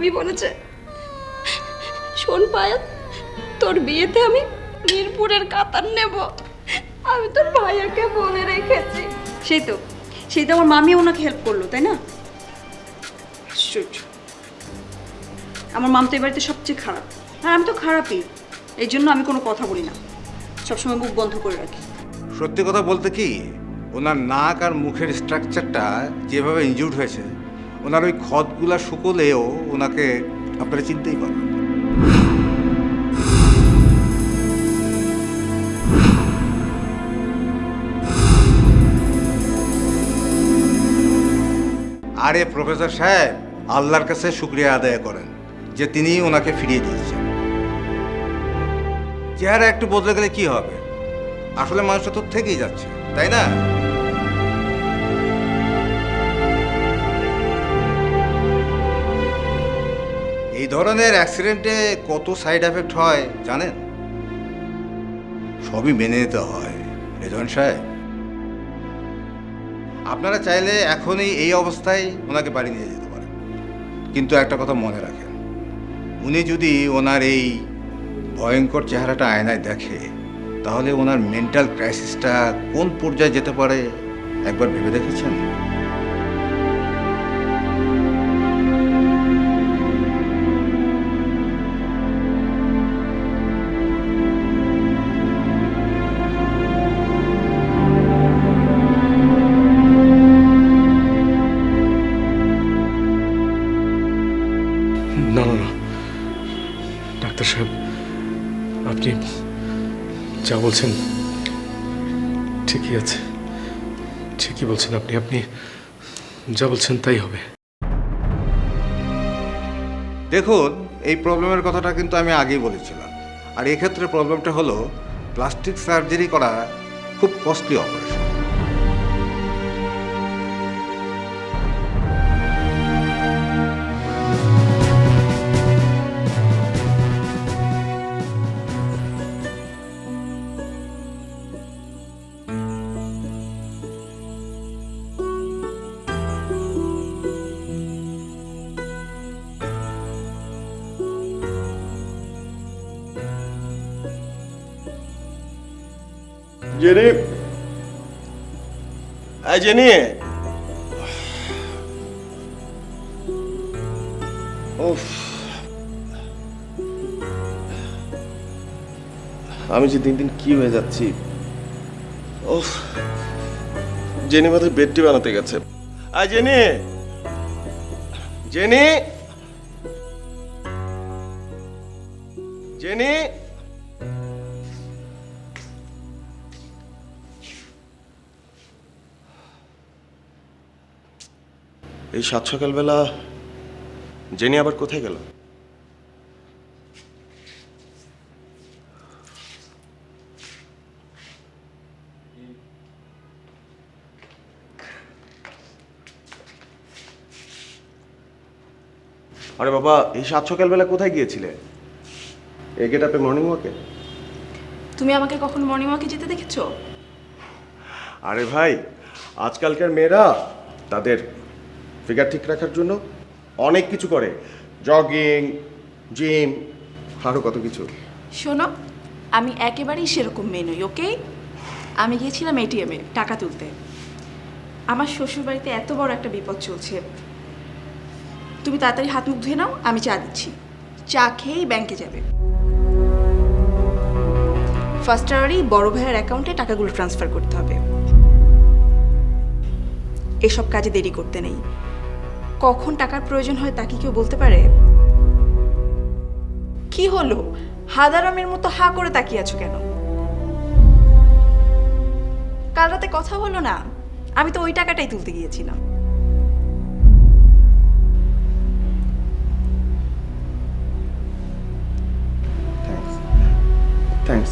ভাবি বলেছে। শোন পায়াত তোর বিয়েতে আমি মিরপুরের কাতার নেব। আমি তোর ভাইয়াকে বলে রেখেছি। সেই তো সেই তো আমার মামি ওনাকে হেল্প করল, তাই না? আমার মাম তো এ বাড়িতে সবচেয়ে খারাপ। আর আমি তো খারাপই, এই জন্য আমি কোনো কথা বলি না। সবসময় মুখ বন্ধ করে রাখি। সত্যি কথা বলতে কি, ওনার নাক আর মুখের স্ট্রাকচারটা যেভাবে ইনজুর্ড হয়েছে ওনার ওই ক্ষতগুলা শুকোলেও ওনাকে আপনারা চিনতেই পারবেন। আরে প্রফেসর সাহেব, আল্লাহর কাছে শুক্রিয়া আদায় করেন যে তিনি ওনাকে ফিরিয়ে দিয়েছেন। চেহারা একটু বদলে গেলে কি হবে? আসলে মানুষটা তো থেকেই যাচ্ছে, তাই না? এই ধরনের অ্যাক্সিডেন্টে কত সাইড এফেক্ট হয়, জানেন? সবই মেনে নিতে হয় রেজন সাহেব। আপনারা চাইলে এখনই এই অবস্থায় ওনাকে বাড়ি নিয়ে যেতে পারেন। কিন্তু একটা কথা মনে রাখেন, উনি যদি ওনার এই ভয়ঙ্কর চেহারাটা আয়নায় দেখে, তাহলে ওনার মেন্টাল ক্রাইসিসটা কোন পর্যায়ে যেতে পারে, একবার ভেবে দেখেছেন? না না না। ডাক্তার সাহেব, আপনি যা বলছেন ঠিকই আছে। ঠিকই বলছেন আপনি আপনি যা বলছেন তাই হবে। দেখুন, এই প্রবলেমের কথাটা কিন্তু আমি আগেই বলেছিলাম। আর এক্ষেত্রে প্রবলেমটা হলো, প্লাস্টিক সার্জারি করা খুব কস্টলি অপারেশন। জেনি এই জেনি আমি যে দিন দিন কি হয়ে যাচ্ছি? উফ জেনি বোধহয় বেডটি বানাতে গেছে। আই জেনি জেনি জেনি এই সাত সকালবেলা জেনে আবার কোথায় গেল? আরে বাবা এই সাত সকালবেলা কোথায় গিয়েছিলে? এ গেট আপে মর্নিং ওয়াকে তুমি আমাকে কখন মর্নিং ওয়াকে যেতে দেখেছ? আরে ভাই আজকালকার মেয়েরা তাদের ফিগার ঠিক রাখার জন্য অনেক কিছু করে। জগিং জিম আরও কত কিছু। শোনো, আমি একেবারেই সেরকম মেয়ে নই, ওকে? আমি গিয়েছিলাম এটিএমে টাকা তুলতে। আমার শ্বশুরবাড়িতে এত বড় একটা বিপদ চলছে। তুমি তাড়াতাড়ি হাত মুখ ধুয়ে নাও, আমি চা দিচ্ছি। চা খেয়েই ব্যাংকে যাবে। ফার্স্ট আওয়ারেই বড় ভাইয়ের অ্যাকাউন্টে টাকাগুলো ট্রান্সফার করতে হবে। এসব কাজে দেরি করতে নেই। কখন টাকার প্রয়োজন হয় তা কি কেউ বলতে পারে? কি হলো? হাদারামের মতো হা করে তাকিয়ে আছো কেন? কাল রাতে কথা হলো না। আমি তো ওই টাকাটাই তুলতে গিয়েছিলাম।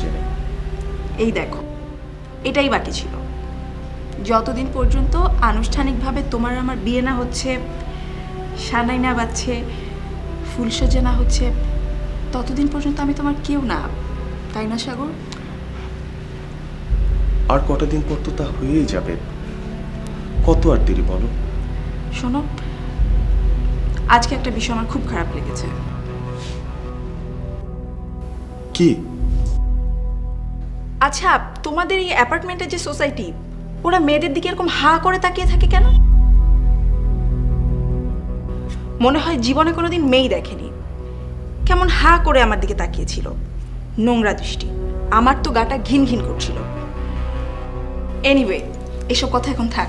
জেনি এই দেখো এটাই বাকি ছিল। যতদিন পর্যন্ত আনুষ্ঠানিকভাবে তোমার আমার বিয়ে না হচ্ছে সানাই না বাজছে ফুলসজ্জা না হচ্ছে ততদিন পর্যন্ত আমি তোমার কেউ না তাই না সাগর? আর কটা দিন পর তো তা হয়েই যাবে? কত আর দেরি বলো? শোনো আজকে একটা বিষয় আমার খুব খারাপ লেগেছে। কি? আচ্ছা তোমাদের এই অ্যাপার্টমেন্টের যে সোসাইটি ওরা মেয়েদের দিকে এরকম হা করে তাকিয়ে থাকে কেন? মনে হয় জীবনে কোনোদিন মেয়েই দেখেনি। কেমন হা করে আমার দিকে তাকিয়েছিল। নোংরা দৃষ্টি। আমার তো গাটা ঘিন ঘিন করছিল। এনিওয়ে এসব কথা এখন থাক।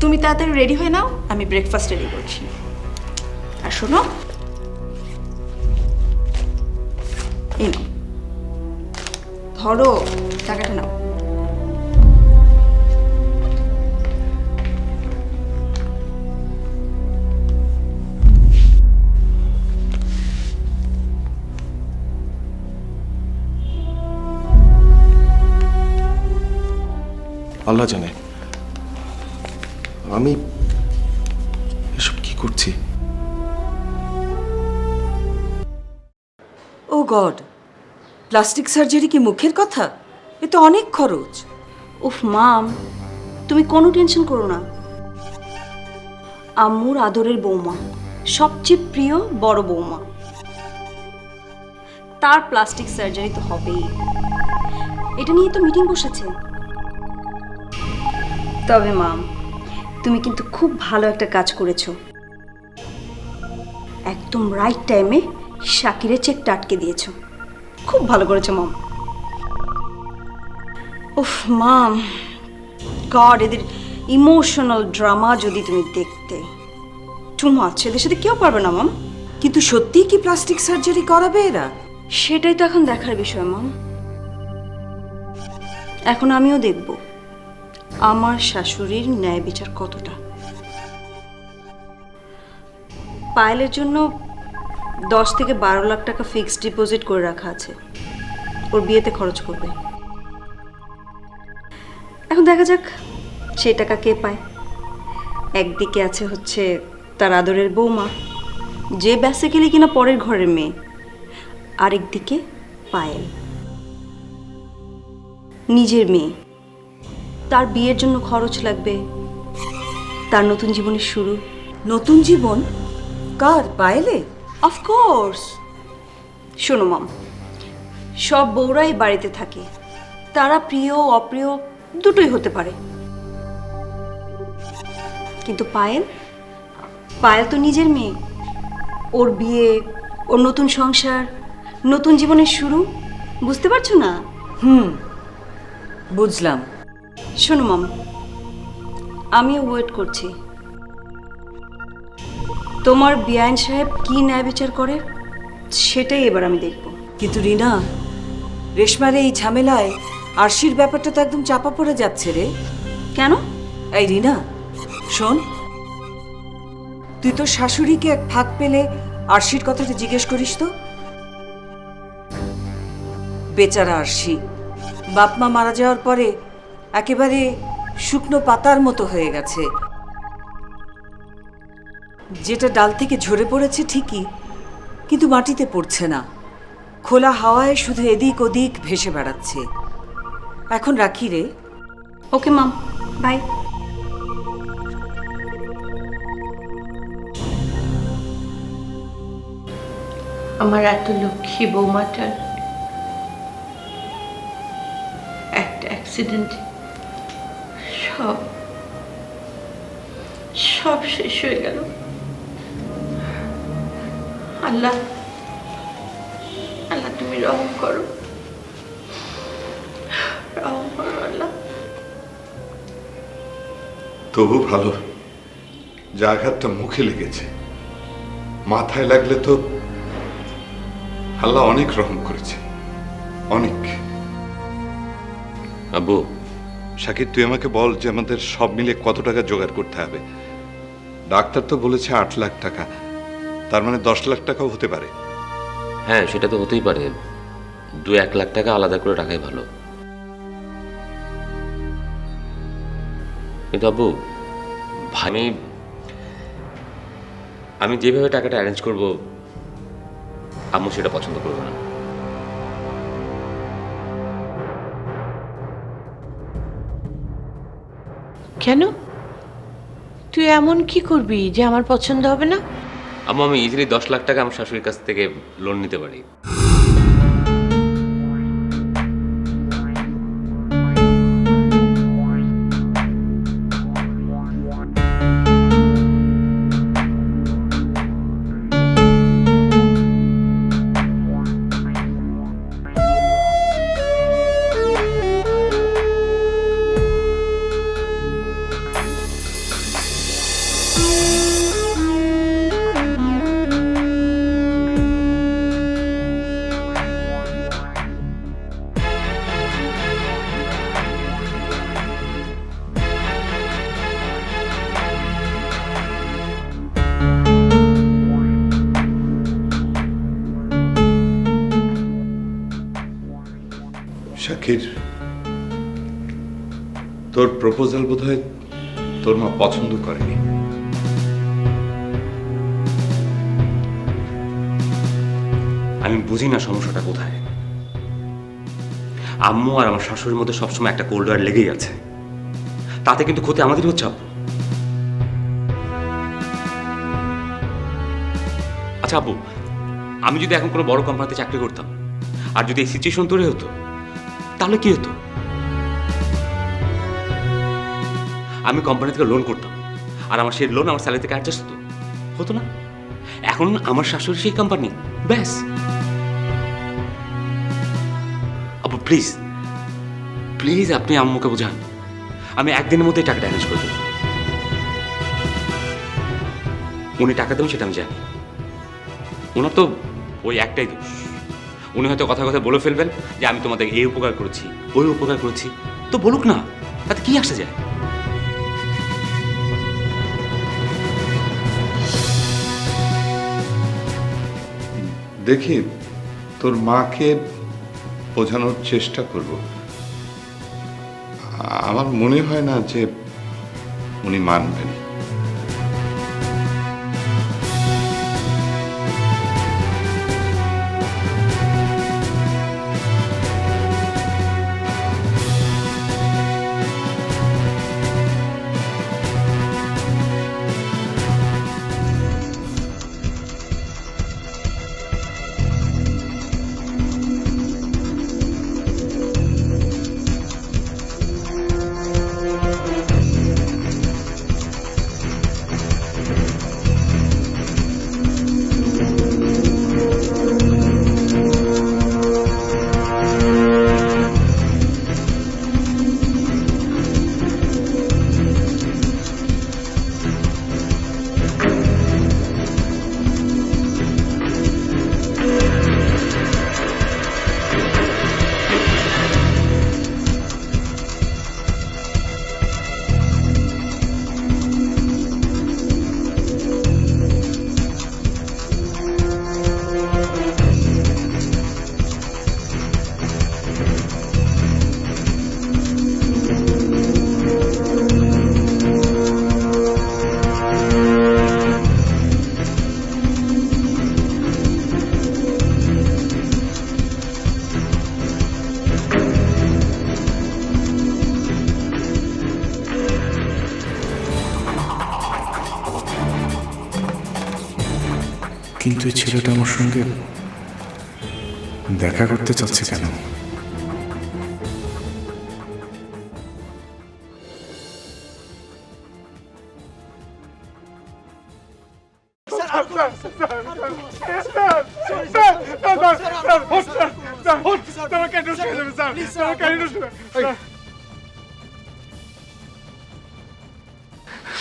তুমি তাড়াতাড়ি রেডি হয়ে নাও, আমি ব্রেকফাস্ট রেডি করছি। আর শোনো। ধরো, টাকাটা নাও। আল্লাহ জানে। আমি এসব কি করছি? ও গড প্লাস্টিক সার্জারি কি মুখের কথা? এ তো অনেক খরচ। উফ মাম তুমি কোনো টেনশন করো না। আম্মুর আদরের বৌমা সবচেয়ে প্রিয় বড় বৌমা। তার প্লাস্টিক সার্জারি তো হবেই। এটা নিয়ে তো মিটিং বসেছে। তবে মাম তুমি কিন্তু খুব ভালো একটা কাজ করেছ। একদম রাইট টাইমে শাকিরের চেকটা আটকে দিয়েছ। খুব ভালো করেছ মাম। উফ মাম গড এদের ইমোশনাল ড্রামা যদি তুমি দেখতে। টু মাছ এদের সাথে কেউ পারবে না মাম। কিন্তু সত্যিই কি প্লাস্টিক সার্জারি করাবে এরা? সেটাই তো এখন দেখার বিষয় মাম। এখন আমিও দেখব। আমার শাশুড়ির ন্যায় বিচার কতটা? পায়েলের জন্য দশ থেকে বারো লাখ টাকা ফিক্সড ডিপোজিট করে রাখা আছে। ওর বিয়েতে খরচ করবে। এখন দেখা যাক সেই টাকা কে পায়। একদিকে আছে হচ্ছে তার আদরের বৌমা, যে ব্যাসে বেসিক্যালি কিনা পরের ঘরের মেয়ে। আরেকদিকে পায়েল। নিজের মেয়ে। তার বিয়ের জন্য খরচ লাগবে। তার নতুন জীবনের শুরু। নতুন জীবন? কার পায়েলে? অফকোর্স শোনো মাম। সব বউরাই বাড়িতে থাকে। তারা প্রিয় অপ্রিয় দুটোই হতে পারে। কিন্তু পায়েল? পায়েল তো নিজের মেয়ে। ওর বিয়ে ওর নতুন সংসার নতুন জীবনের শুরু। বুঝতে পারছ না? হুম বুঝলাম। শোনো মাম। আমিও ওয়েট করছি। তোমার বিআইন সাহেব কি ন্যায় বিচার করে? সেটাই এবার আমি দেখব। কিন্তু রিনা রেশমার এই ঝামেলায় আরশির ব্যাপারটা তো একদম চাপা পড়ে যাচ্ছে রে। কেন? এই রিনা শোন। তুই তোর শাশুড়িকে এক ফাঁক পেলে আরশির কথাটা জিজ্ঞেস করিস তো। বেচারা আরশি বাপ মা মারা যাওয়ার পরে একেবারে শুকনো পাতার মতো হয়ে গেছে। যেটা ডাল থেকে ঝরে পড়েছে ঠিকই কিন্তু মাটিতে পড়ছে না। খোলা হাওয়ায় শুধু এদিক ওদিক ভেসে বেড়াচ্ছে। এখন রাখি রে। Okay mom bye. আমার এত লক্ষ্মী বৌমাটার একটা অ্যাক্সিডেন্ট সব। সব শেষ হয়ে গেল। আল্লাহ আল্লাহ তুমি রহম করো। রহম করো আল্লাহ। তবু ভালো যে আঘাতটা মুখে লেগেছে মাথায় লাগলে তো আল্লাহ অনেক রহম করেছে অনেক। আব্বু শাকির তুই আমাকে বল যে আমাদের সব মিলে কত টাকা জোগাড় করতে হবে। ডাক্তার তো বলেছে আট লাখ টাকা। তার মানে দশ লাখ টাকাও হতে পারে। হ্যাঁ সেটা তো হতেই পারে। দু এক লাখ টাকা আলাদা করে রাখাই ভালো। কিন্তু আব্বু আমি আমি যেভাবে টাকাটা অ্যারেঞ্জ করব, আম্মু সেটা পছন্দ করব না। কেন? তুই এমন কি করবি যে আমার পছন্দ হবে না? আমি ইজিলি দশ লাখ টাকা আমার শাশুড়ির কাছ থেকে লোন নিতে পারি। শাকির তোর প্রপোজাল বোধহয় তোর মা পছন্দ করেনি। আমি বুঝি না সমস্যাটা কোথায়। আম্মু আর আমার শাশুড়ির মধ্যে সবসময় একটা কোল্ড ওয়ার লেগেই আছে। তাতে কিন্তু ক্ষতি আমাদেরই হচ্ছে, আব্বু। আচ্ছা আব্বু, আমি যদি এখন কোনো বড় কোম্পানিতে চাকরি করতাম, আর যদি এই সিচুয়েশন তৈরি হতো তাহলে কি হতো? আমি কোম্পানি থেকে লোন করতাম। আর আমার সেই লোন আমার স্যালারি থেকে অ্যাডজাস্ট হতো। হতো না? এখন আমার শাশুড়ি সেই কোম্পানি ব্যাস। আপু প্লিজ প্লিজ আপনি আম্মুকে বোঝান। আমি একদিনের মধ্যেই টাকাটা অ্যারেঞ্জ করে উনি টাকা দেবেন সেটা আমি জানি। ওনার তো ওই একটাই দোষ। উনি হয়তো কথা কথা বলে ফেলবেন যে আমি তোমাদের এই উপকার করেছি, ওই উপকার করেছি। তো বলুক না, তাতে কি আসে যায়? দেখি, তোর মাকে বোঝানোর চেষ্টা করব। আমার মনে হয় না যে উনি মানবেন। কিন্তু ছেলেটা আমার সঙ্গে দেখা করতে চাচ্ছে কেন?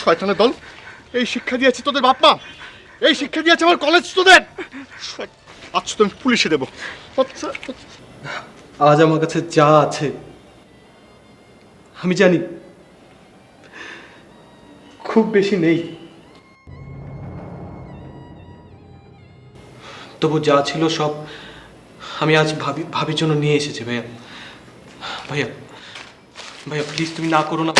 শয়তানের দল, এই শিক্ষা দিয়েছে তোদের বাপ মা। এই শিক্ষা দিয়েছে আমার কলেজ স্টুডেন্ট আচ্ছা তো আমি পুলিশে দেবো। আচ্ছা আজ আমার কাছে যা আছে, আমি জানি খুব বেশি নেই। তবু যা ছিল সব আমি আজ ভাবি, ভাবির জন্য নিয়ে এসেছি, ভাইয়া। ভাইয়া ভাইয়া প্লিজ তুমি না করো না।